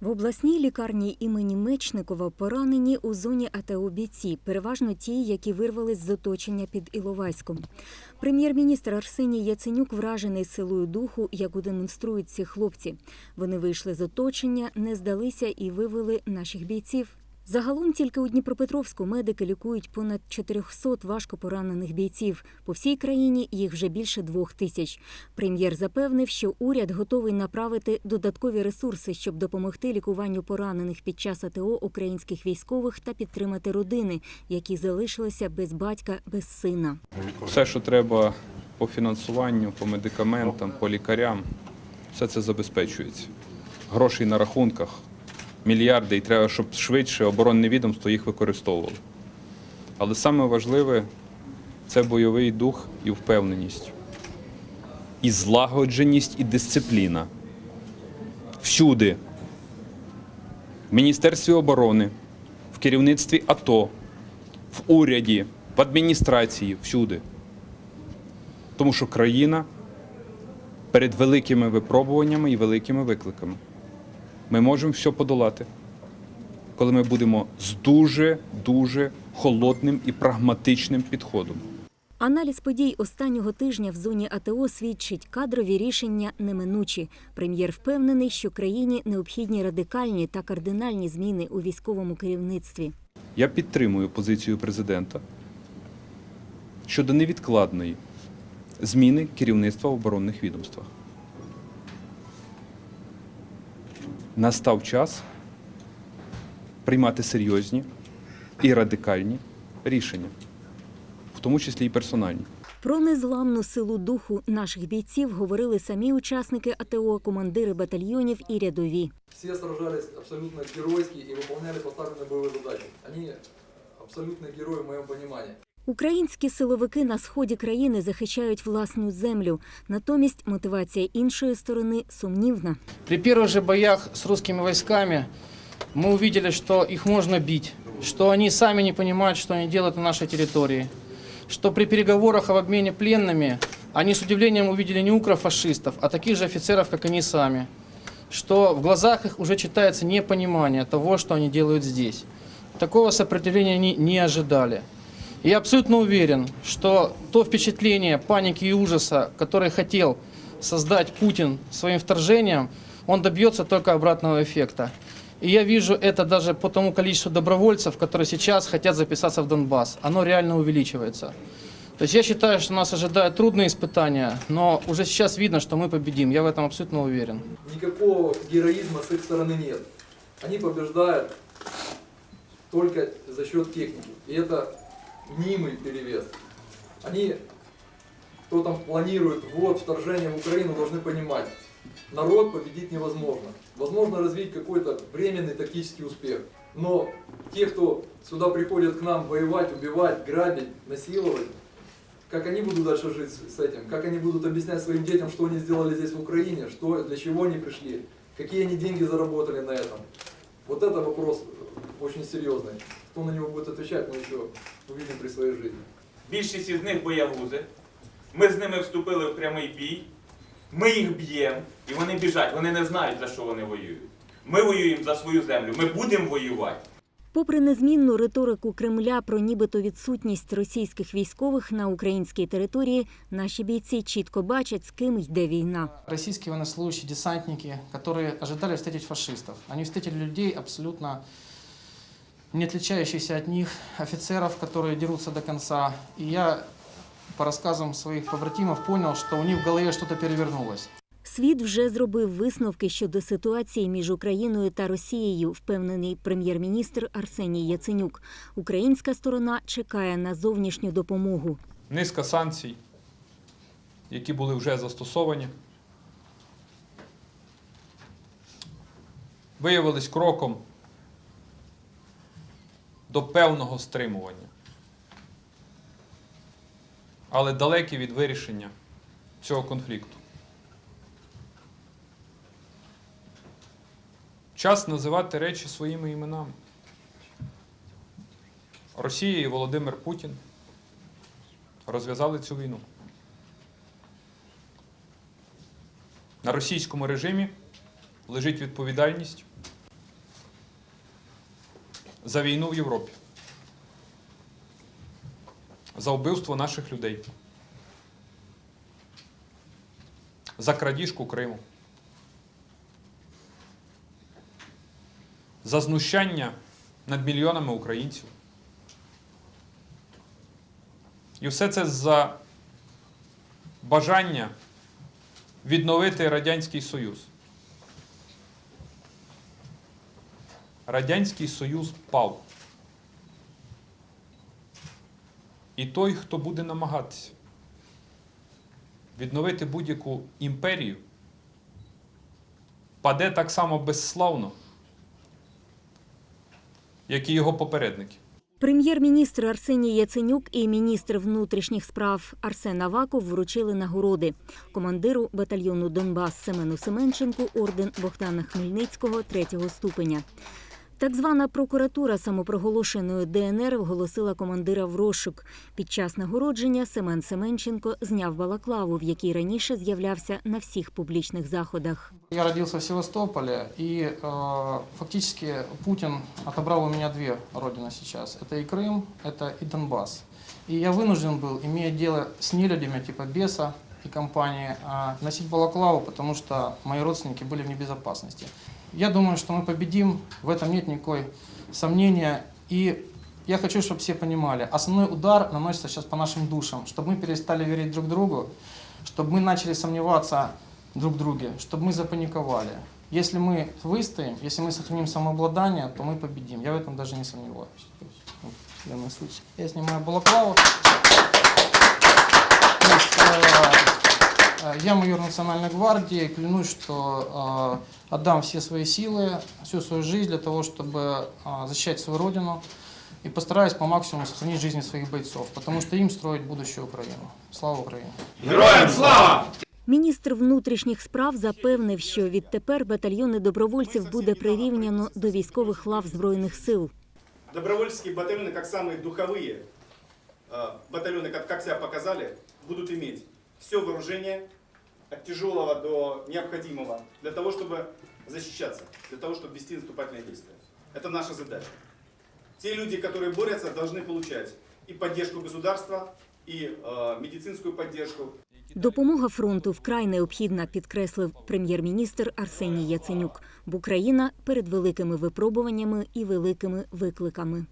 В обласній лікарні імені Мечникова поранені у зоні АТО бійці, переважно ті, які вирвались з оточення під Іловайськом. Прем'єр-міністр Арсеній Яценюк вражений силою духу, яку демонструють ці хлопці. Вони вийшли з оточення, не здалися і вивели наших бійців. Загалом тільки у Дніпропетровську медики лікують понад 400 важко поранених бійців. По всій країні їх вже більше двох тисяч. Прем'єр запевнив, що уряд готовий направити додаткові ресурси, щоб допомогти лікуванню поранених під час АТО українських військових та підтримати родини, які залишилися без батька, без сина. Все, що треба по фінансуванню, по медикаментам, по лікарям, все це забезпечується. Грошей на рахунках, мільярди, і треба, щоб швидше оборонне відомство їх використовувало. Але саме важливе це бойовий дух і впевненість, і злагодженість, і дисципліна. Всюди, в Міністерстві оборони, в керівництві АТО, в уряді, в адміністрації, всюди. Тому що країна перед великими випробуваннями і великими викликами. Ми можемо все подолати, коли ми будемо з дуже дуже холодним і прагматичним підходом. Аналіз подій останнього тижня в зоні АТО свідчить кадрові рішення неминучі. Прем'єр впевнений, що країні необхідні радикальні та кардинальні зміни у військовому керівництві. Я підтримую позицію президента щодо невідкладної зміни керівництва в оборонних відомствах. Настав час приймати серйозні і радикальні рішення, в тому числі і персональні. Про незламну силу духу наших бійців говорили самі учасники АТО, командири батальйонів і рядові. Все сражались абсолютно геройски и выполняли поставленные боевые задачи. Они абсолютные герои в моем понимании. Українські силовики на сході країни захищають власну землю. Натомість мотивація іншої сторони сумнівна. При первых же боях с русскими войсками мы увидели, что их можно бить, что они сами не понимают, что они делают на нашей территории, что при переговорах об обмене пленными они с удивлением увидели не укрофашистов, а таких же офицеров, как они сами, что в глазах их уже читается непонимание того, что они делают здесь. Такого сопротивления они не ожидали. Я абсолютно уверен, что то впечатление паники и ужаса, которое хотел создать Путин своим вторжением, он добьется только обратного эффекта. И я вижу это даже по тому количеству добровольцев, которые сейчас хотят записаться в Донбасс. Оно реально увеличивается. То есть я считаю, что нас ожидают трудные испытания, но уже сейчас видно, что мы победим. Я в этом абсолютно уверен. Никакого героизма с их стороны нет. Они побеждают только за счет техники. И это мнимый перевес. Они, кто там планирует вот вторжение в Украину, должны понимать, народ победить невозможно. Возможно развить какой-то временный тактический успех. Но те, кто сюда приходят к нам воевать, убивать, грабить, насиловать, как они будут дальше жить с этим? Как они будут объяснять своим детям, что они сделали здесь в Украине, что, для чего они пришли, какие они деньги заработали на этом? Вот это вопрос очень серьезный. Кто на него будет отвечать, мы еще увидим при своей жизни. Більшість із них боягузи. Ми з ними вступили в прямий бій. Ми їх б'ємо, і вони біжать. Вони не знають, за що вони воюють. Ми воюємо за свою землю. Ми будемо воювати. Попри незмінну риторику Кремля про нібито відсутність російських військових на українській території, наші бійці чітко бачать, з ким йде війна. Российские военнослужащие, десантники, которые ожидали встретить фашистов. Они встретили людей абсолютно не отличающихся от них, офицеров, которые дерутся до конца. И я по рассказам своих побратимов понял, что у них в голове что-то перевернулось. Світ вже зробив висновки щодо ситуації між Україною та Росією, впевнений прем'єр-міністр Арсеній Яценюк. Українська сторона чекає на зовнішню допомогу. Низка санкцій, які були вже застосовані, виявились кроком до певного стримування, але далекі від вирішення цього конфлікту. Час називати речі своїми іменами. Росія і Володимир Путін розв'язали цю війну. На російському режимі лежить відповідальність за війну в Європі, за вбивство наших людей, за крадіжку Криму, за знущання над мільйонами українців. І все це за бажання відновити Радянський Союз. Радянський Союз пав. І той, хто буде намагатися відновити будь-яку імперію, паде так само безславно, як і його попередники. Прем'єр-міністр Арсеній Яценюк і міністр внутрішніх справ Арсен Аваков вручили нагороди командиру батальйону Донбас Семену Семенченку орден Богдана Хмельницького третього ступеня. Так звана прокуратура самопроголошеної ДНР вголосила командира в розшук. Під час нагородження Семен Семенченко зняв балаклаву, в якій раніше з'являвся на всіх публічних заходах. Я родился в Севастополе, и э, фактически Путин отобрал у меня две родины сейчас. Это и Крым, это и Донбасс. И я вынужден был, имея дело с нелюдями типа Беса и компании, э, носить балаклаву, потому что мои родственники были в небезопасности. Я думаю, что мы победим, в этом нет никакой сомнения. И я хочу, чтобы все понимали, основной удар наносится сейчас по нашим душам, чтобы мы перестали верить друг другу, чтобы мы начали сомневаться друг в друге, чтобы мы запаниковали. Если мы выстоим, если мы сохраним самообладание, то мы победим. Я в этом даже не сомневаюсь. В данном случае. Я снимаю балаклаву. Я майор Национальной гвардии, клянусь, что э, отдам все свои силы, всю свою жизнь для того, чтобы э, защищать свою родину и постараюсь по максимуму сохранить жизни своих бойцов, потому что им строить будущую Украину. Слава Украине! Міністр внутрішніх справ запевнив, що відтепер батальйони добровольців буде прирівняно до військових лав збройних сил. Добровольческие батальоны, как самые духовые э, батальоны, как, как себя показали, будут иметь все вооружение от тяжелого до необходимого для того, чтобы защищаться, для того, чтобы вести наступательные действия. Это наша задача. Те люди, которые борются, должны получать и поддержку государства, и э, медицинскую поддержку, Допомога фронту вкрай необхідна, підкреслив прем'єр-міністр Арсеній Яценюк. Бо Україна перед великими випробуваннями і великими викликами.